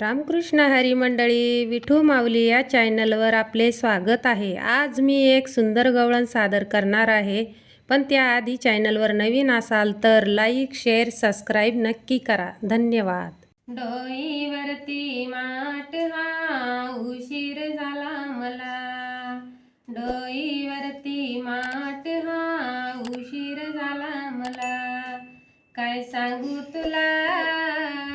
रामकृष्ण हरी मंडळी विठू माऊली या चॅनलवर आपले स्वागत आहे. आज मी एक सुंदर गवळण सादर करणार आहे. पण त्याआधी चॅनलवर नवीन असाल तर लाईक शेअर सबस्क्राईब नक्की करा. धन्यवाद. डोईवरती माट हा उशीर झाला मला. डोईवरती माट हा उशीर झाला मला. काय सांगू तुला?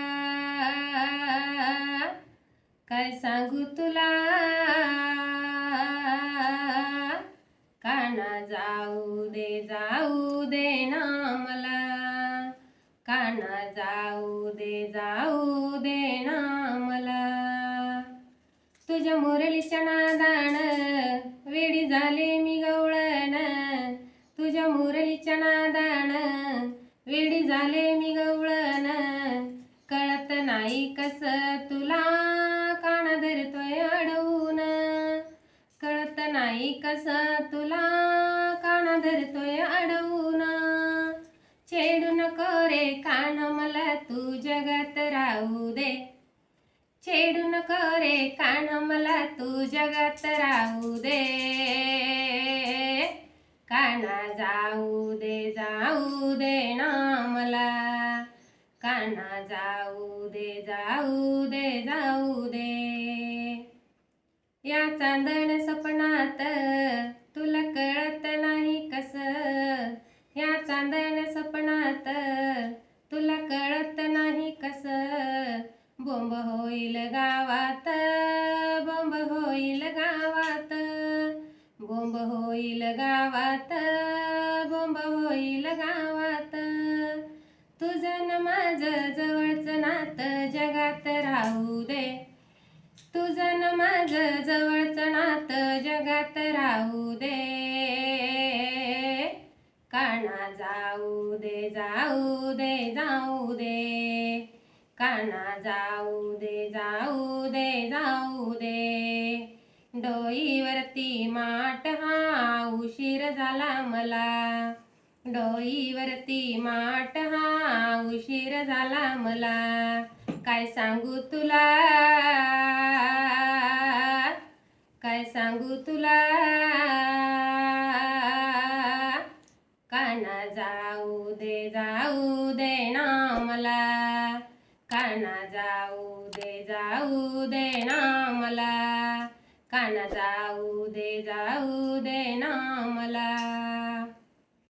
काय सांगू तुला? काना जाऊ दे जाऊ दे ना मला. काना जाऊ दे जाऊ दे ना मला. तुझ्या मुरलीच्या नादान वेडी झाले मी गवळण. तुझ्या मुरलीच्या नादान वेडी झाले मी गवळण. कळत नाही कस तुला? काना धरतोय अडवून. कळत नाही कस तुला काना धरतोय अडवून. छेडू नको रे कान मला तू जगात राहू दे. छेडू नको रे कान मला तू जगात राहू दे. काना जाऊ दे जाऊ दे ना मला. काना जाऊ दे जाऊ दे जाऊ दे. या चांदण सपनात तुला कळत नाही कस? या चांदण सपनात तुला कळत नाही कस? बोंब होईल गावात बोंब होईल गावात. बोंब होईल गावात बोंब होईल गावात. तुझं न माझं जवळचं नातं जगात राहू दे. तुझं न माझं जवळचं नातं जगात राहू दे. काना जाऊ दे जाऊ दे जाऊ दे. काना जाऊ दे जाऊ दे जाऊ दे. डोईवरती माट हा उशीर झाला मला. डोईवरती माट हा उशीर झाला मला. काय सांगू तुला? काय सांगू तुला? काना जाऊ दे जाऊ दे ना मला. काना जाऊ दे जाऊ दे ना मला. काना जाऊ दे जाऊ दे ना मला.